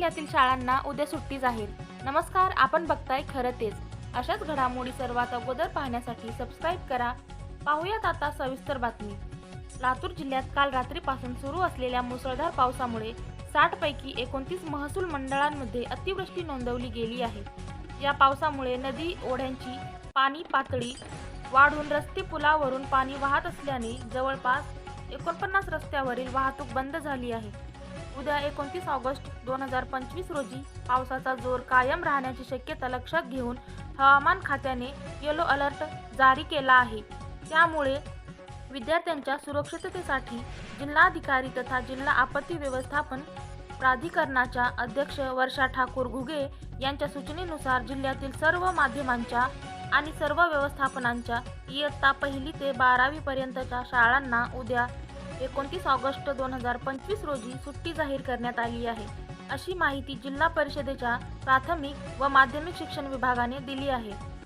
जिल्ह्यातील शाळांना उद्या सुट्टी जाहीर. नमस्कार आपण बघताय खरं तेच. अशाच घडामोडी सर्वात अगोदर पाहण्यासाठी सबस्क्राईब करा. पाहूयात आता सविस्तर बातमी. लातूर जिल्ह्यात काल रात्रीपासून सुरू असलेल्या मुसळधार पावसामुळे साठ पैकी एकोणतीस महसूल मंडळांमध्ये अतिवृष्टी नोंदवली गेली आहे. या पावसामुळे नदी ओढ्यांची पाणी पातळी वाढून रस्ते पुलावरून पाणी वाहत असल्याने जवळपास एकोणपन्नास रस्त्यावरील वाहतूक बंद झाली आहे. उद्या एकोणतीस ऑगस्ट दोन हजार पंचवीस रोजी पावसाचा जोर कायम राहण्याची शक्यता लक्षात घेऊन हवामान खात्याने येलो अलर्ट जारी केला आहे. त्यामुळे विद्यार्थ्यांच्या सुरक्षिततेसाठी जिल्हाधिकारी तथा जिल्हा आपत्ती व्यवस्थापन प्राधिकरणाच्या अध्यक्ष वर्षा ठाकूर घुगे यांच्या सूचनेनुसार जिल्ह्यातील सर्व माध्यमांच्या आणि सर्व व्यवस्थापनांच्या इयत्ता पहिली ते बारावीपर्यंतच्या शाळांना उद्या एकोणतीस ऑगस्ट दोन हजार पंचवीस रोजी सुट्टी जाहीर करण्यात आली आहे. अशी माहिती जिल्हा परिषदेच्या प्राथमिक व माध्यमिक शिक्षण विभागाने दिली आहे.